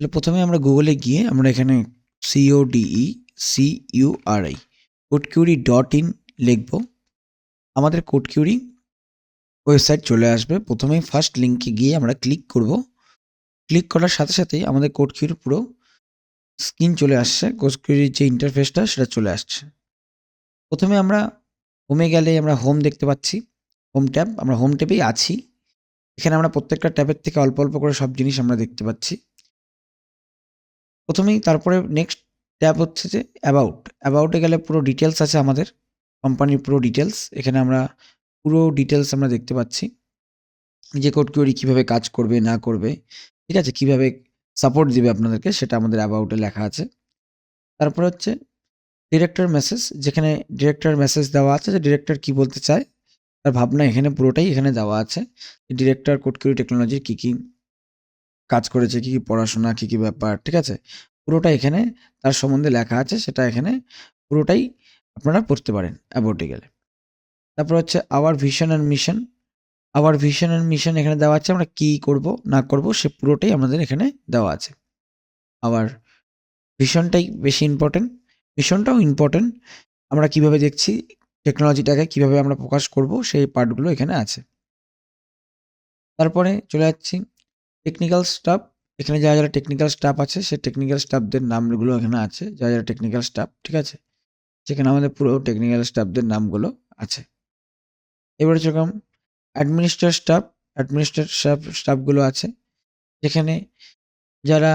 তাহলে প্রথমে আমরা গুগলে গিয়ে আমরা এখানে সিওডিই সিইউআরআই কোডকিউরি ডট ইন লিখব। আমাদের কোডকিউরি ওয়েবসাইট চলে আসবে। প্রথমেই ফার্স্ট লিঙ্কে গিয়ে আমরা ক্লিক করব। ক্লিক করার সাথে সাথেই আমাদের কোডকিউরি পুরো স্ক্রিন চলে আসছে। কোডকিউরির যে ইন্টারফেসটা সেটা চলে আসছে। প্রথমে আমরা হোমে গেলে আমরা হোম দেখতে পাচ্ছি। হোম ট্যাব আমরা হোম ট্যাবেই আছি। এখানে আমরা প্রত্যেকটা ট্যাবের থেকে অল্প অল্প করে সব জিনিস আমরা দেখতে পাচ্ছি। প্রথমেই তারপরে নেক্সট ট্যাব হচ্ছে যে অ্যাবাউট অ্যাবাউটে গেলে পুরো ডিটেলস আছে আমাদের। কোম্পানির পুরো ডিটেলস এখানে আমরা পুরো ডিটেলস আমরা দেখতে পাচ্ছি। যে কোড কিউরি কীভাবে কাজ করবে, না করবে, ঠিক আছে? কীভাবে সাপোর্ট দিবে আপনাদেরকে, সেটা আমাদের অ্যাবাউটে লেখা আছে। তারপর হচ্ছে ডিরেক্টর মেসেজ যেখানে ডিরেক্টর মেসেজ দেওয়া আছে যে ডিরেক্টর কি বলতে চায়, তার ভাবনা এখানে পুরোটাই এখানে দেওয়া আছে। ডিরেক্টর কোটকিউরি টেকনোলজির কী কী কাজ করেছে, কী কী পড়াশোনা, কী কী ব্যাপার, ঠিক আছে? পুরোটা এখানে তার সম্বন্ধে লেখা আছে, সেটা এখানে পুরোটাই আপনারা পড়তে পারেন অ্যাবাউটে গেলে। তারপর হচ্ছে our vision and mission our vision and mission এখানে দেওয়া আছে, আমরা কী করব, না করব, সে পুরোটাই আমাদের এখানে দেওয়া আছে। আবার ভিশনটাই বেশি ইম্পর্টেন্ট মিশনটাও ইম্পর্টেন্ট আমরা কীভাবে দেখছি টেকনোলজিটাকে কীভাবে আমরা প্রকাশ করব, সেই পার্টগুলো এখানে আছে। তারপরে চলে যাচ্ছি টেকনিক্যাল স্টাফ এখানে যারা যারা টেকনিক্যাল স্টাফ আছে সেই টেকনিক্যাল স্টাফদের নামগুলো এখানে আছে যারা যারা টেকনিক্যাল স্টাফ ঠিক আছে? সেখানে আমাদের পুরো টেকনিক্যাল স্টাফদের নামগুলো আছে। এবারে যেরকম অ্যাডমিনিস্ট্রেট স্টাফ অ্যাডমিনিস্ট্রেট স্টাফ স্টাফগুলো আছে, যেখানে যারা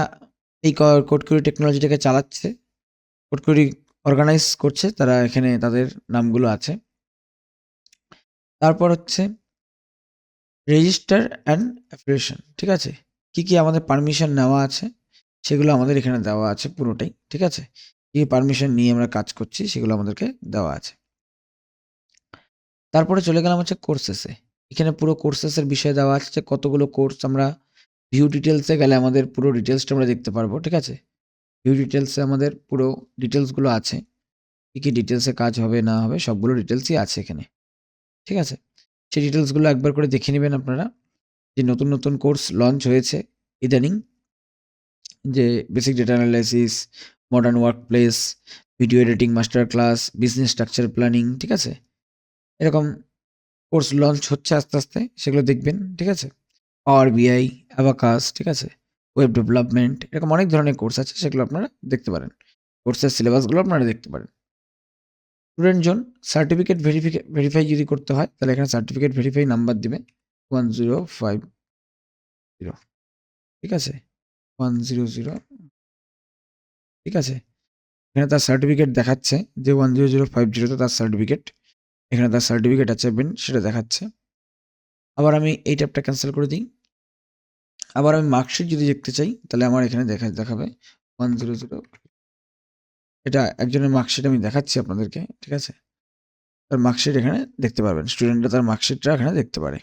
এই কোটকুরি টেকনোলজিটাকে চালাচ্ছে কোটকুরি অর্গানাইজ করছে, তারা এখানে তাদের নামগুলো আছে। তারপর হচ্ছে রেজিস্টার অ্যান্ড অ্যাপ্লিকেশন ঠিক আছে? কি কি আমাদের পারমিশন নেওয়া আছে, সেগুলো আমাদের এখানে দেওয়া আছে পুরোটাই, ঠিক আছে? কি পারমিশন নিয়ে আমরা কাজ করছি, সেগুলো আমাদেরকে দেওয়া আছে। তারপরে চলে গেলাম হচ্ছে কোর্সেসে এখানে পুরো কোর্সেসের বিষয়ে দেওয়া আছে যে কতগুলো কোর্স আমরা ভিউ ডিটেলসে গেলে আমাদের পুরো ডিটেলসটা আমরা দেখতে পারব, ঠিক আছে? ভিউ ডিটেলসে আমাদের পুরো ডিটেলসগুলো আছে। কী কী ডিটেলসে কাজ হবে, না হবে, সবগুলো ডিটেলসই আছে এখানে, ঠিক আছে? সেই ডিটেলসগুলো একবার করে দেখে নেবেন আপনারা। যে নতুন নতুন কোর্স লঞ্চ হয়েছে ইদানিং, যে basic data analysis modern work place video editing master class business structure planning ঠিক আছে? এরকম কোর্স লঞ্চ হচ্ছে আস্তে আস্তে, সেগুলো দেখবেন, ঠিক আছে? পাওয়ার বিআই অ্যাবাকাস ঠিক আছে? ওয়েব ডেভেলপমেন্ট এরকম অনেক ধরনের কোর্স আছে, সেগুলো আপনারা দেখতে পারেন। কোর্সের সিলেবাসগুলো আপনারা দেখতে পারেন। স্টুডেন্ট জন সার্টিফিকেট ভেরিফিকে ভেরিফাই যদি করতে হয়, তাহলে এখানে সার্টিফিকেট ভেরিফাই নাম্বার দিবে ওয়ান জিরো ফাইভ জিরো ঠিক আছে? ওয়ান জিরো জিরো ঠিক আছে? এখানে তার সার্টিফিকেট দেখাচ্ছে যে ওয়ান জিরো জিরো ফাইভ জিরোতে তার সার্টিফিকেট এখানে তার সার্টিফিকেট আছে বেন সেটা দেখাচ্ছে। আবার আমি এই ট্যাবটা ক্যান্সেল করে দিই। আবার আমি মার্কশিট যদি দেখতে চাই, তাহলে আমার এখানে দেখা, দেখাবে ওয়ান জিরো জিরো এটা একজনের মার্কশিট আমি দেখাচ্ছি আপনাদেরকে, ঠিক আছে? তার মার্কশিট এখানে দেখতে পারবেন। স্টুডেন্টরা তার মার্কশিটটা এখানে দেখতে পারে।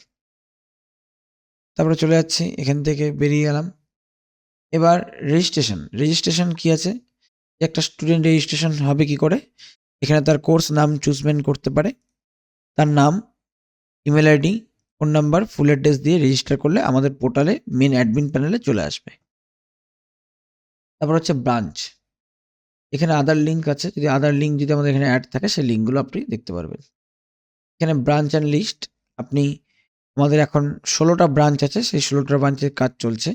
তারপরে চলে যাচ্ছি, এখান থেকে বেরিয়ে গেলাম। এবার রেজিস্ট্রেশন রেজিস্ট্রেশন কি আছে? একটা স্টুডেন্ট রেজিস্ট্রেশন হবে কি করে? এখানে তার কোর্স নাম চুজমেন্ট করতে পারে। তার নাম email ID phone number full address দিয়ে রেজিস্টার করলে আমাদের পোর্টালে মেন অ্যাডমিন প্যানেলে চলে আসবে। তারপর হচ্ছে ব্রাঞ্চ এখানে আদার লিঙ্ক আছে। যদি আদার লিঙ্ক যদি আমাদের এখানে অ্যাড থাকে, সেই লিঙ্কগুলো আপনি দেখতে পারবেন। এখানে ব্রাঞ্চ অ্যান্ড লিস্ট আপনি আমাদের এখন ষোলোটা ব্রাঞ্চ আছে, সেই ষোলোটা ব্রাঞ্চের কাজ চলছে,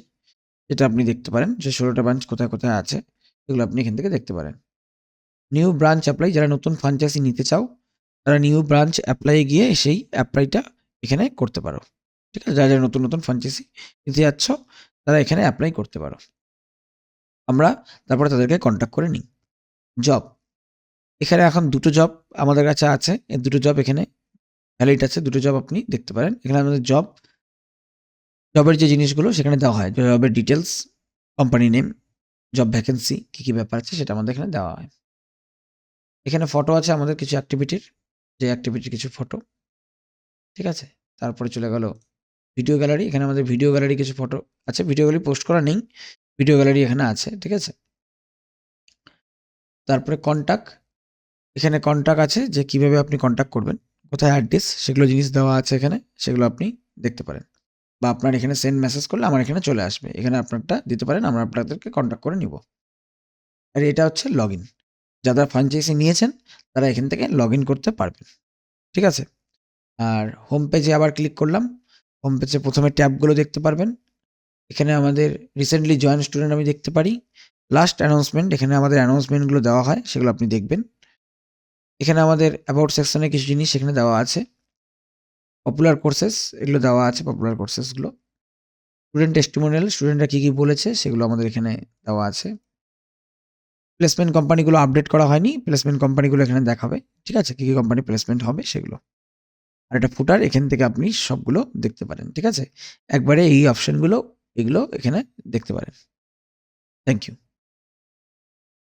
যেটা আপনি দেখতে পারেন। যে ষোলোটা ব্রাঞ্চ কোথায় কোথায় আছে সেগুলো আপনি এখান থেকে দেখতে পারেন। নিউ ব্রাঞ্চ অ্যাপ্লাই যারা নতুন ফ্রাঞ্চাইজি নিতে চাও, তারা নিউ ব্রাঞ্চ অ্যাপ্লাই গিয়ে সেই অ্যাপ্লাইটা এখানে করতে পারো। ঠিক আছে? যারা যারা নতুন নতুন ফ্রাঞ্চাইজি নিতে যাচ্ছ, তারা এখানে অ্যাপ্লাই করতে পারো। আমরা তারপরে তাদেরকে কন্ট্যাক্ট করে নিই। জব এখানে এখন দুটো জব আমাদের কাছে আছে। এই দুটো জব এখানে ভ্যালিড আছে। দুটো জব আপনি দেখতে পারেন। এখানে আমাদের জব জবের যে জিনিসগুলো সেখানে দেওয়া হয়। জবের details company name job vacancy কী কী ব্যাপার আছে সেটা আমাদের এখানে দেওয়া হয়। এখানে ফটো আছে আমাদের কিছু অ্যাক্টিভিটির যে অ্যাক্টিভিটির কিছু ফটো ঠিক আছে? তারপরে চলে গেল ভিডিও গ্যালারি এখানে আমাদের ভিডিও গ্যালারি কিছু ফটো আছে। ভিডিও গ্যালারি পোস্ট করা নেই। ভিডিও গ্যালারি এখানে আছে। ঠিক আছে? তারপরে কন্ট্যাক্ট এখানে কন্ট্যাক্ট আছে যে কীভাবে আপনি কন্ট্যাক্ট করবেন, কোথায় অ্যাড্রেস সেগুলো জিনিস দেওয়া আছে এখানে, সেগুলো আপনি দেখতে পারেন। বা আপনার এখানে সেন্ড মেসেজ করলে আমার এখানে চলে আসবে, এখানে আপনারটা দিতে পারেন, আমরা আপনাদেরকে কন্ট্যাক্ট করে নিব। আর এটা হচ্ছে লগ ইন যারা ফ্র্যাঞ্চাইজি নিয়েছেন, তারা এখান থেকে লগ ইন করতে পারবেন, ঠিক আছে? আর হোম পেজে আবার ক্লিক করলাম হোম পেজে প্রথমে ট্যাবগুলো দেখতে পারবেন, এখানে আমাদের রিসেন্টলি জয়েন স্টুডেন্ট আমি দেখতে পারি লাস্ট অ্যানাউন্সমেন্ট এখানে আমাদের অ্যানাউন্সমেন্টগুলো দেওয়া হয়, সেগুলো আপনি দেখবেন। এখানে আমাদের অ্যাবাউট সেকশনে কিছু জিনিস এখানে দেওয়া আছে। পপুলার কোর্সেস এগুলো দেওয়া আছে পপুলার কোর্সেসগুলো স্টুডেন্ট টেস্টিমোনিয়াল স্টুডেন্টরা কী কী বলেছে, সেগুলো আমাদের এখানে দেওয়া আছে। প্লেসমেন্ট কোম্পানিগুলো আপডেট করা হয়নি প্লেসমেন্ট কোম্পানিগুলো এখানে দেখাবে, ঠিক আছে? কী কী কোম্পানি প্লেসমেন্ট হবে, সেগুলো। আর একটা ফুটার এখান থেকে আপনি সবগুলো দেখতে পারেন, ঠিক আছে? একবারে এই অপশনগুলো এগুলো এখানে দেখতে পারেন। Thank you